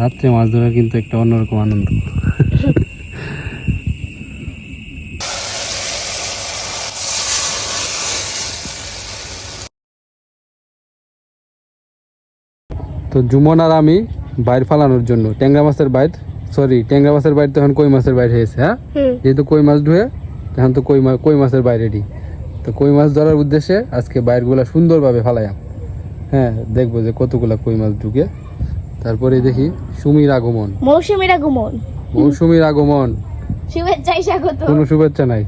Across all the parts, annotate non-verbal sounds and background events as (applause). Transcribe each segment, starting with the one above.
রাত্রে মাছ ধরা কিন্তু একটা অন্যরকম আনন্দ। তো জুমন আর আমি বাইর ফালানোর জন্য। ট্যাংরা মাছের বাইর সরি ট্যাংরা মাছের বাইর তখন কই মাছের বাইর হয়েছে হ্যাঁ? যেহেতু কই মাছ ধুয়ে তখন তো কই মাছ কই মাছের বাইরে রেডি তো কই মাছ ধরার উদ্দেশ্যে আজকে বাইরগুলা সুন্দরভাবে ফালাইয়াম হ্যাঁ দেখব যে কতগুলা কই মাছ ঢুকে। তারপরে দেখি সুমির আগমন। মৌসুমীর আগমন। মৌসুমীর আগমন। শুভেচ্ছাই স্বাগত। কোনো শুভেচ্ছা নাই।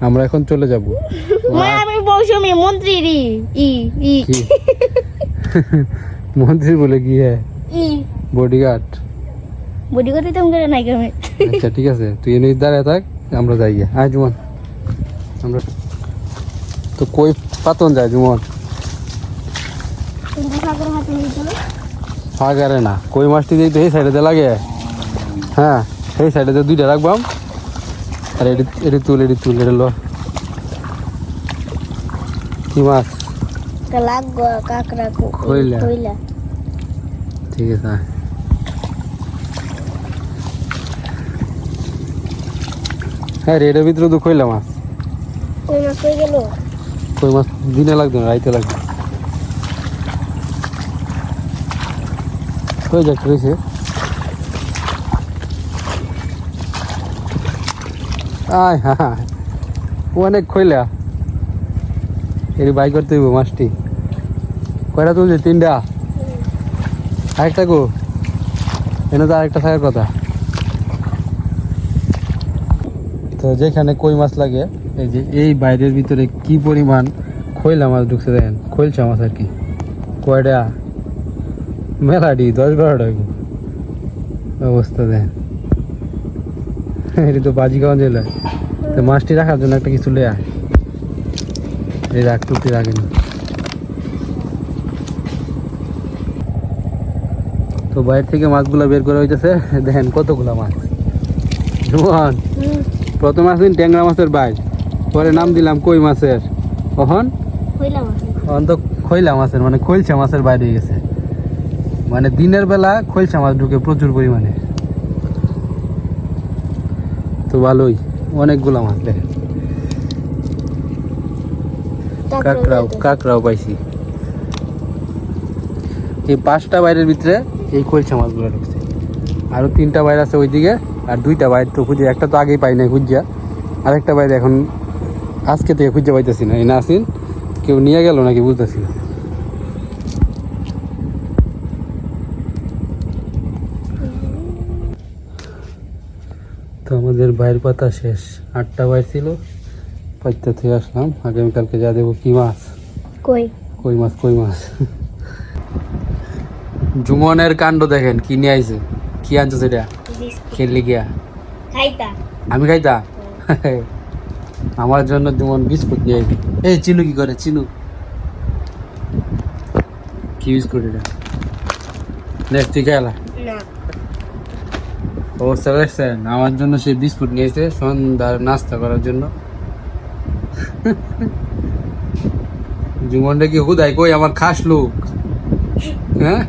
আমরা এখন চলে যাব। (laughs) মা আমি মৌসুমী মন্ত্রী রি ই। ই (laughs) মন্ত্রী বলে কি হ্যাঁ ই। বডিগার্ড বডি করতে তুমি করে নাই কেমন? আচ্ছা ঠিক আছে। তুই এনে দাঁড়ায় থাক আমরা যাই গিয়া। আয় জুমন। আমরা তো কই পাতন যায় জুমন। তুমি সাগর হাতে নিয়ে ফাগারে না। কই মাছটি তো এই সাইডে লাগে। হ্যাঁ সেই সাইডে দুইটা রাখবাম আর এটি এটি তুল এটি তুল এটি লো। কি মাছ? ঠিক আছে। হ্যাঁ রে এটার ভিতরে তো কইলা মাছ। কই মাছ কই গেল? কই মাছ দিনে লাগবে রাইতে লাগবে কই যাক রয়েছে আয় হ্যাঁ অনেক খইলা। এর বাই করতে হইব মাছটি। কয়টা তুলছে? তিনটা? আরেকটা গো এনে তো আরেকটা থাকার কথা। তো যেখানে কই মাছ লাগে, এই যে এই বাইরের ভিতরে কি পরিমাণ খৈলা মাছ ঢুকছে দেখেন। খৈলছা মাছ আর কি। কয়টা? মেলাডি দশ বারোটা। অবস্থা দেখেন এটি তো বাজিগাঁও জেলায় তো মাছটি রাখার জন্য একটা কিছু লেয়া। এই রাখ টুকটি রাখেনি তো বাইরে থেকে মাছগুলো বের করা হইতেছে। দেখেন কতগুলা মাছ। জুয়ান। প্রথম আসেন ট্যাংরা মাছের বাইর। পরে নাম দিলাম কই মাছের। কখন কইলা মাছ তখন তো খৈলা মাছের মানে খৈলছা মাছের বাইরে গেছে। মানে দিনের বেলা খৈলছা মাছ ঢুকে প্রচুর পরিমাণে। তো ভালোই অনেকগুলা মাছ দেখেন। কাঁকড়াও কাঁকড়াও পাইছি। এই পাঁচটা বাইরের ভিতরে এই খৈলছা মাছগুলো ঢুকছে। আরও তিনটা বাইর আছে ওইদিকে আর দুইটা বাইর তো খুঁজে একটা তো আগেই পাই নাই খুঁজা আরেকটা বাইরে এখন আজকে থেকে খুঁজে পাইতেছি না। এই না আসিন কেউ নিয়ে গেল নাকি বুঝতেছি না। তো আমাদের বাইর পাতা শেষ। আটটা বাইর ছিল পাঁচটা থেকে আসলাম। আগামীকালকে যা দেবো কি মাছ? কই? কই মাছ কই মাছ? জুমনের কাণ্ড দেখেন কি নিয়ে আইছে? কি আনছো সেটা? খেললি গিয়া। আমি খাইতা? আমার জন্য জুমন বিস্কুট নিয়ে আইছে। এই চিনু কি করে? চিনু। কি বিস্কুট এটা? নেক্সট তুই খেলা। অবস্থা দেখছেন? আমার জন্য সে বিস্কুট নিয়েছে সন্ধ্যার নাস্তা করার জন্য। জীবনটা কি হুদাই কই? আমার খাস লোক। হ্যাঁ?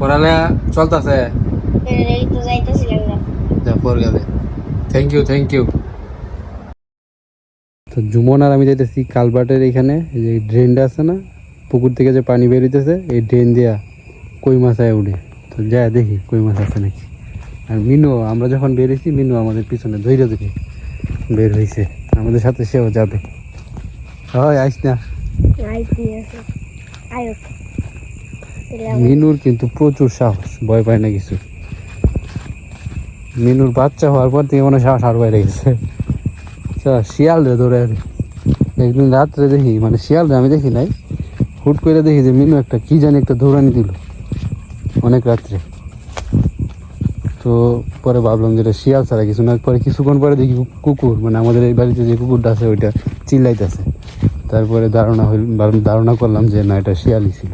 পড়ালেখা চলতেছে? থ্যাংক ইউ থ্যাংক ইউ তো জুমন আর আমি যাইতেছি কালবাটের এখানে এই যে ড্রেনটা আছে না পুকুর থেকে যে পানি বেরিতেছে এই ড্রেন দিয়া কই মাছ আয় উঠে? তো যা দেখি কই মাছ আছে নাকি। আর মিনু আমরা যখন বেরিয়েছি মিনু আমাদের পিছনে ধৈর্য ধরে বের হয়েছে আমাদের সাথে সেও যাবে। হয় আইস না। মিনুর কিন্তু প্রচুর সাহস ভয় পায় না কিছু। মিনুর বাচ্চা হওয়ার পর থেকে মনে সাহস আর বাইরে গেছে। শিয়াল রে ধরে আরে। একদিন রাত্রে দেখি মানে শিয়াল রে আমি দেখি নাই হুট করে দেখি যে মিনু একটা কি জানি একটা দৌড়ানি দিল। অনেক রাত্রে। তো পরে ভাবলাম যেটা শিয়াল ছাড়া কিছু না পরে কিছুক্ষণ পরে দেখি কুকুর মানে আমাদের এই বাড়িতে যে কুকুরটা আছে ওইটা চিল্লাইতেছে। তারপরে ধারণা হইল ধারণা করলাম যে না এটা শিয়ালই ছিল।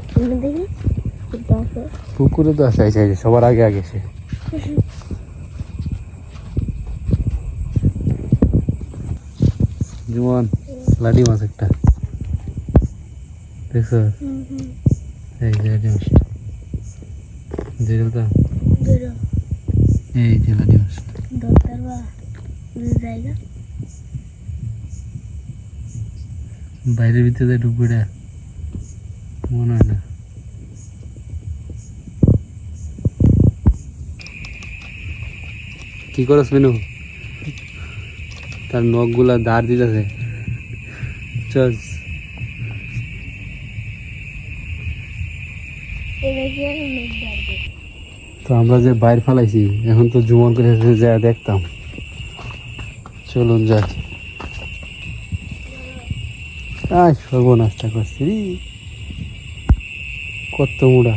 পুকুরে তো আছে আছে, সবার আগে আগে সে। জীবন লাডি মাছ একটা। দেখছ? এই যে লাডি মাছ ধরো এই মাছ ধরতার বাইরের ভিতরে ঢুকবে মনে হয় না। কি করস মেনু? তার নখগুলা দাঁড় দিতেছে। চল তো আমরা যে বাইর ফেলাইছি, এখন তো জুমন করে যা দেখতাম। চলুন যাই। আয়, সর্বনাশটা করছি। কত মুড়া।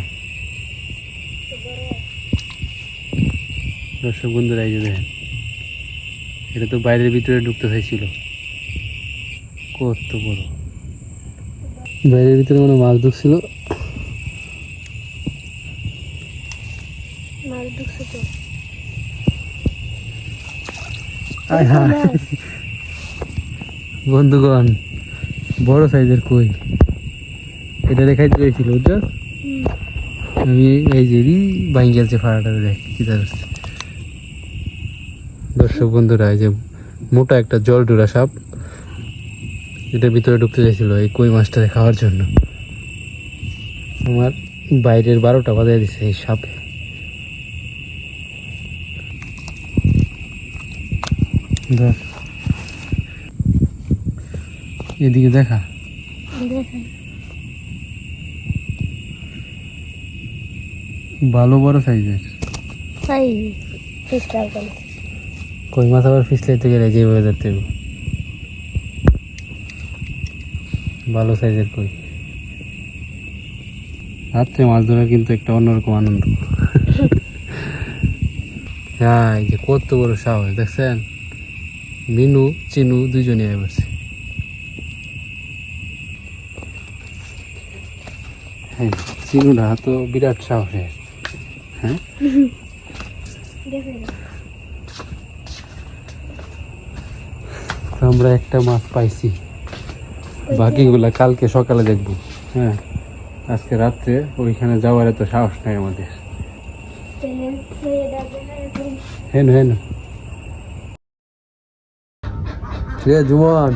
দর্শক বন্ধুরা, এই যে দেখেন, এটা তো বাইরের ভিতরে ঢুকতে চাইছিল কত বড়। বাইরের ভিতরে মানে মাছ ঢুকছিল? মাছ ঢুকছে তো। বন্ধুগণ বড় সাইজের কই? এটা চাইছিল বুঝছ? আমি এই যে রি বাইং গেলছে ফাড়াটা দেখ কি দাঁড়াচ্ছে দর্শক বন্ধুরা এই যে মোটা একটা জল ডুরা সাপ এটা ভিতরে ঢুকতে চাইছিল এই কই মাছটা খাওয়ার জন্য। আমার বাইরের বারোটা বাজায় দিছে এই সাপে। ধর এদিকে দেখা। ভালো বড় সাইজের। কই মাছ আবার ফিসলাইতে গেলে যেভাবে ধরতে ভালো সাইজের কই। রাত্রে মাছ ধরা কিন্তু একটা অন্যরকম আনন্দ। (laughs) হ্যাঁ এই যে কত বড় সাহস দেখছেন? মিনু চিনু দুইজনই আয় পড়ছে হ্যাঁ চিনুটা তো বিরাট সাহসের। হ্যাঁ? তো আমরা একটা মাছ পাইছি। বাকিগুলা কালকে সকালে দেখব। হ্যাঁ আজকে রাত্রে ওইখানে যাওয়ার এত সাহস নাই আমাদের। তাহলে মেয়ে ডাকবে না এখন হেন হেন। রে জুমন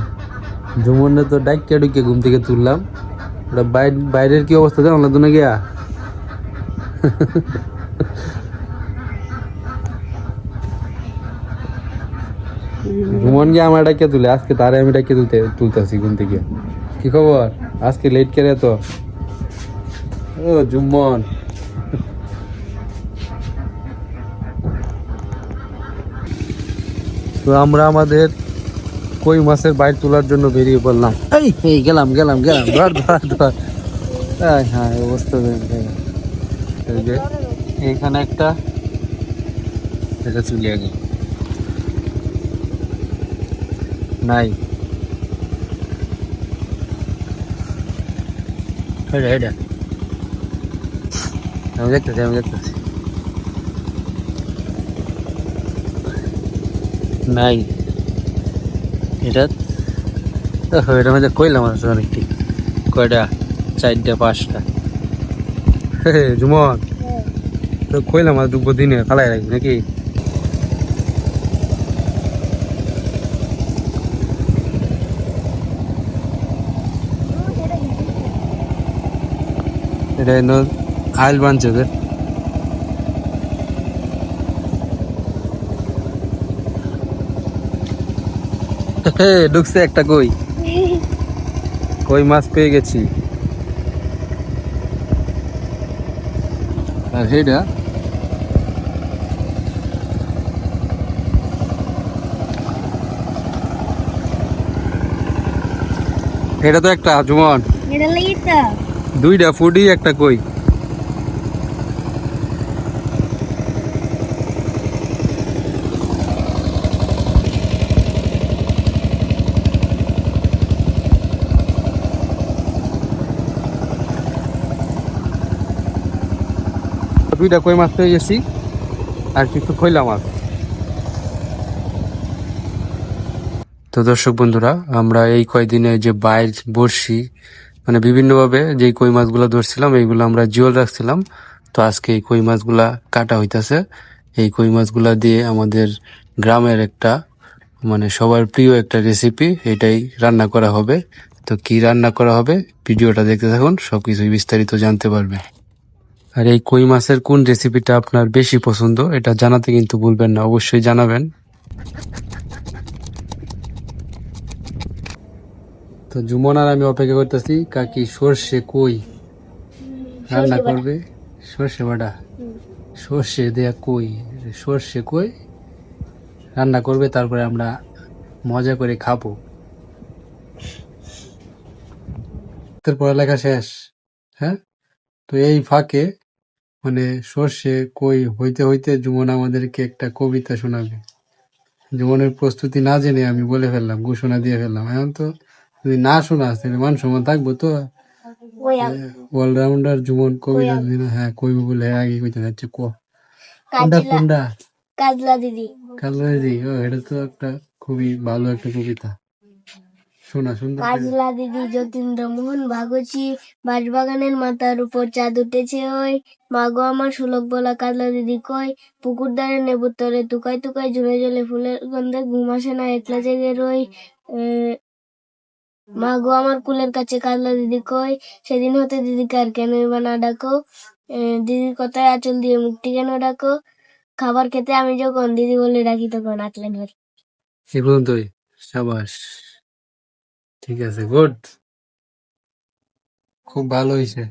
জুমনে তো ডাইকে ডুকে ঘুম থেকে তুললাম। ওটা বাইর- বাইরের কি অবস্থা জানো না তুমি গিয়া জুমন গিয়ে আমার ডাইকে তুলে, আজকে তারে আমি ডাইকে তুলতে, তুলতেছি ঘুম থেকে। কি খবর? আজকে লেট করে তো ও জুম্মন তো আমরা আমাদের কই মাছের বাইর তোলার জন্য বেরিয়ে পড়লাম। এই এই গেলাম গেলাম গেলাম। ধর ধর ধর। এই হ্যাঁ এই অবস্থা দেখেন, দেখেন। এই যে এইখানে একটা এটা চলে গেল নাই। হেডা হেডা আমি দেখতেছি আমি দেখতেছি। নাই। এটা? এটার মধ্যে কইলাম আছে অনেকটি। কয়টা? চারটা, পাঁচটা। জুমন তো কইলাম আর দুপুর দিনে ফালাই রাখবি নাকি? এটা আইল বানছে ওদের। হে, ঢুকছে একটা কই? কই মাছ পেয়ে গেছি। আর সেইটা এটা তো একটা জুমন দুইটা ফুডি একটা কই? দুইটা কই মাছ পেয়ে গেছি, আর কিছু খইলা মাছ। তো দর্শক বন্ধুরা, আমরা এই কয়দিনে যে বাইর, বড়শি মানে বিভিন্নভাবে যে কই মাছগুলো ধরছিলাম, এইগুলো আমরা জিওল রাখছিলাম। তো আজকে এই কই মাছগুলা কাটা হইতাছে। এই কই মাছগুলা দিয়ে আমাদের গ্রামের একটা মানে সবার প্রিয় একটা রেসিপি এটাই রান্না করা হবে। তো কি রান্না করা হবে, ভিডিওটা দেখতে থাকুন, সবকিছুই বিস্তারিত জানতে পারবে আর এই কই মাছের কোন রেসিপিটা আপনার বেশি পছন্দ এটা জানাতে কিন্তু ভুলবেন না অবশ্যই জানাবেন। তো জুমন আর আমি অপেক্ষা করতেছি কাকি সর্ষে কই রান্না করবে? সর্ষে বাটা? সর্ষে দেয়া কই? সর্ষে কই? রান্না করবে তারপরে আমরা মজা করে খাব। পড়ালেখা শেষ হ্যাঁ? তো এই ফাঁকে মানে সর্ষে কই হইতে হইতে জুমন আমাদেরকে একটা কবিতা শোনাবে। জুমনের প্রস্তুতি না জেনে আমি বলে ফেললাম ঘোষণা দিয়ে ফেললাম। এখন তো যদি না শোনা তাহলে মান সম্মান থাকব তো। অলরাউন্ডার জুমন কবিতা হ্যাঁ কইব বলে হ্যাঁ, আগে কইতে যাচ্ছে ক। কোনটা কাজলা। কোনটা? কাজলা দিদি। কালরাজি ও এটা তো একটা খুবই ভালো একটা কবিতা। শোনা সুন্দর করে। কাজলা দিদি যতীন্দ্র মোহন ভাগছি বাঁশবাগানের মাথার উপর চাঁদ উঠেছে ওই। মাগো আমার সুলভ বলা কাজলা দিদি কই? পুকুর ধারে নেবুর তরে তুকাই তুকাই ঝুলে ঝুলে ফুলের গন্ধে ঘুম আসে না একলা জেগে রই। এ, মাগো আমার কুলের কাছে কাজলা দিদি কই? সেদিন হতে দিদিকে আর কেন বা না ডাকো। এ, দিদির কথায় আঁচল দিয়ে মুক্তি কেন ডাকো? খাবার খেতে আমি যখন দিদি বলে ডাকি তখন আটলেন হরি এই পর্যন্তই। সাবাস। ঠিক আছে গুড খুব ভালো হয়েছে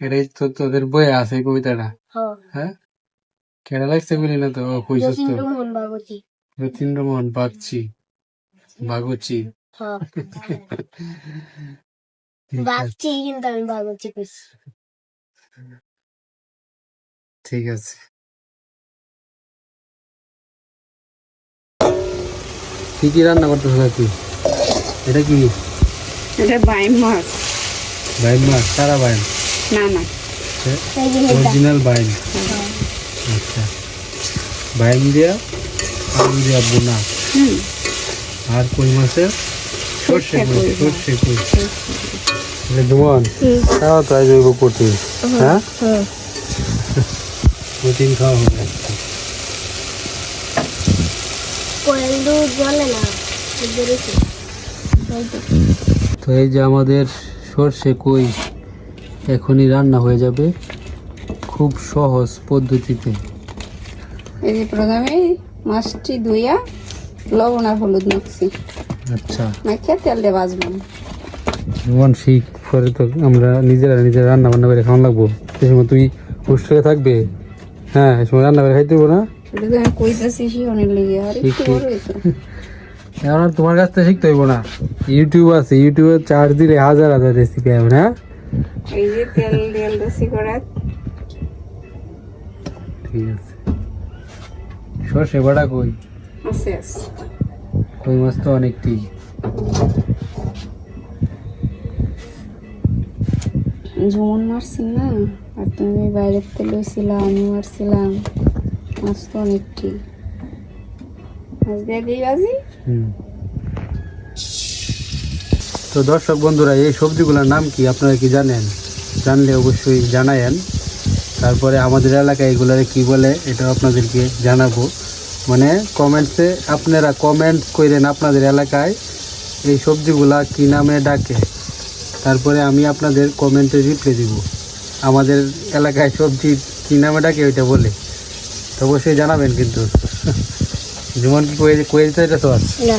এটাই তো তোদের বই আছে কবিতাটা? হ্যাঁ? কেডা লাগছে বলি না তো কইছিস তো। রতীন্দ্রমোহন বাগচি বাগচি ঠিক আছে, ভাগছি কিন্তু আমি ভাগছি কইছি। ঠিক আছে। কি কি রান্না করতেছ তুই এটা কি? এটা বাইম মাছ। বাইন মাছ? সারা বাইন না না এই যে অরিজিনাল বাইন আচ্ছা। বাইম দিয়া আলু দিয়া বোনা। হুম। আর কই মাছের সর্ষে সর্ষে কই? সর্ষে কই? এটা জুমন খাওয়া তো আজ হইব কঠিন হ্যাঁ? হুম। কঠিন খাওয়া হবে। কোয়েল দুধ জ্বলে না তো। এই যে আমাদের সর্ষে কই এখনই রান্না হয়ে যাবে খুব সহজ পদ্ধতিতে। এই যে প্রথমে মাছটি ধুইয়া লবণ আর হলুদ মাখছি। আচ্ছা। মাখিয়ে তেল দিয়ে ভাজলাম। জুমন শিখ পরে তো আমরা নিজেরা নিজেরা রান্না বান্না করে খাওয়া লাগবো। সে সময় তুই হোস্টেলে থাকবে? হ্যাঁ এই সময় রান্না করে খাইতে না? সেটা তো আমি কইতেছি শিওনের লেগে আর একটু বড় হয়েছে (laughs) এখন আর তোমার কাছ থেকে শিখতে হইব না। ইউটিউব আছে ইউটিউবে চার্জ দিলে হাজার হাজার রেসিপি হবে হ্যাঁ এই যে তেল তেল করে ঠিক আছে। সর্ষে বাটা কই? আছে কই মাছ তো অনেকটি ঝুমন মারছি না? আর তুমি বাইরের তেল লইছিলা আমি মারছিলাম। মাছ তো অনেকটি তো দর্শক বন্ধুরা, এই সবজিগুলোর নাম কি আপনারা কি জানেন? জানলে অবশ্যই জানায়েন। তারপরে আমাদের এলাকায় এগুলারে কি বলে এটা আপনাদেরকে জানাব। মানে কমেন্টসে আপনারা কমেন্ট করেন আপনাদের এলাকায় এই সবজিগুলা কি নামে ডাকে। তারপরে আমি আপনাদের কমেন্টে রিপ্লাই দিব। আমাদের এলাকায় সবজি কি নামে ডাকে ওইটা বলে। তো অবশ্যই জানাবেন কিন্তু। যেমন কি কয়ে কয়ে দিতে এটা তো না।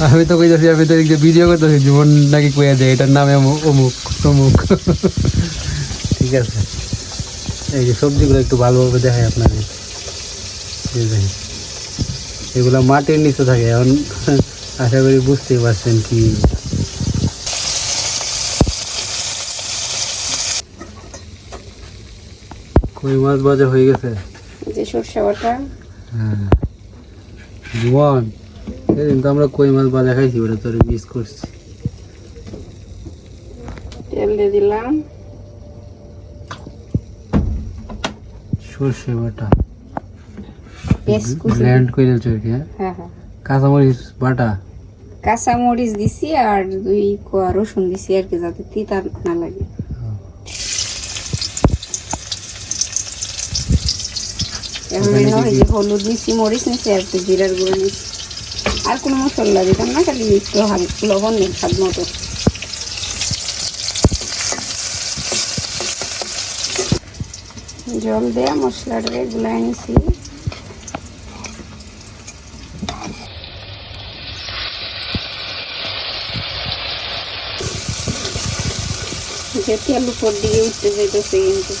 (laughs) আমি তো কইতাছি আমি তো যে ভিডিও করতেছি জীবন নাকি কইয়া দেয় এটার নামে অমুক অমুক (laughs) ঠিক আছে। এই যে সবজিগুলো একটু ভালোভাবে দেখায় আপনাদের। এগুলো মাটির নিচে থাকে এখন (laughs) আশা করি বুঝতেই পারছেন কি। কই মাছ বাজা হয়ে গেছে? যে সর্ষে বাটা। হ্যাঁ। জীবন সেদিন তো আমরা কই মাছ বাজা খাইছি ওটা তোর মিস করছি। তেল দিয়ে দিলাম। সর্ষে বাটা। ব্ল্যান্ড করে আর হ্যাঁ? হ্যাঁ কাঁচামরিচ বাটা? কাঁচা মরিচ দিছি আর দুই কোয়া রসুন দিছি আর কি যাতে তিতা না লাগে। যে হলুদ নিচ্ছি মরিচ নিচ্ছি আর একটু জিরার গুঁড়ো নিচ্ছি আর কোনো মশলা দিতাম না খালি একটু লবণ দিন স্বাদ মতো। জল দেয়া মশলাটাকে গুলাই নিছি। যে তেল উপর দিকে উঠতে যেতেছে কিন্তু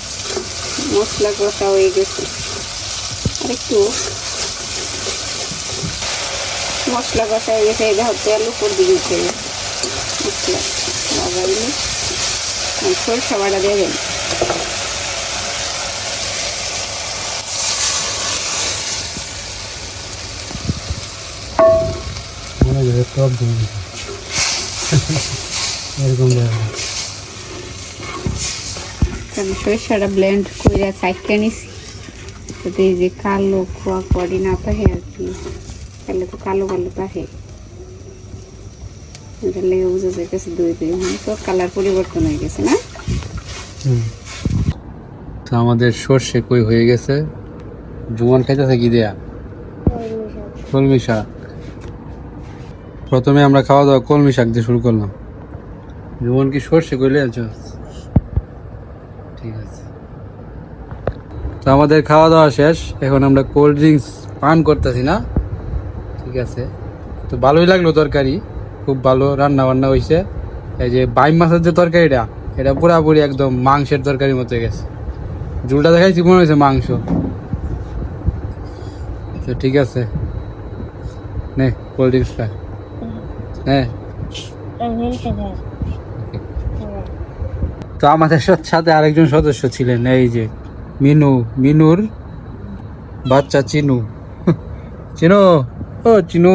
মশলা কষা হয়ে গেছে। একটু মশলা কষা গেছে এটা হচ্ছে তেল উপর মশলা লাগাইলে সরষা বাটা দেবেন টপ এরকম সরিষাটা ব্লেন্ড করে সাইডটা নিছি। যাতে এই যে কালো খোয়া করি না থাকে আর কি, তাহলে তো কালো কালো থাকে এটা লেগে বুঝা যাইতেছে দুই দুই তো কালার পরিবর্তন হয়ে গেছে না। তো আমাদের সর্ষে কই হয়ে গেছে? জুমন খাইতেছে কি দেয়া? কলমি শাক। প্রথমে আমরা খাওয়া দাওয়া কলমি শাক দিয়ে শুরু করলাম। জুমন কি সর্ষে কইলে আছো ঠিক আছে। তো আমাদের খাওয়া দাওয়া শেষ। এখন আমরা কোল্ড ড্রিঙ্কস পান করতেছি না। ঠিক আছে। তো ভালোই লাগল তরকারি। খুব ভালো রান্না বান্না হয়েছে এই যে বাইম মাছের যে তরকারিটা, এটা পুরাপুরি একদম মাংসের তরকারির মতো গেছে। ঝুলটা দেখাইছি, মনে হয়েছে মাংস। তো ঠিক আছে। নে কোল্ড ড্রিঙ্কসটা হ্যাঁ তো আমাদের সাথে আরেকজন সদস্য ছিলেন, এই যে মিনু, মিনুর বাচ্চা চিনু। চিনু? ও, চিনু,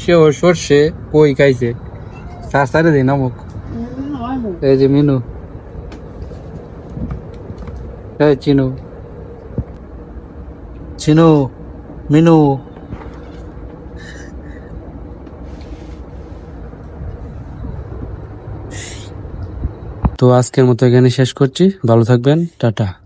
সে ও সর্ষে কই খাইছে? সাস্তারে দিই নামক এই যে মিনু। এই চিনু। চিনু, মিনু। তো আজকের মতো এখানে শেষ করছি। ভালো থাকবেন। টাটা।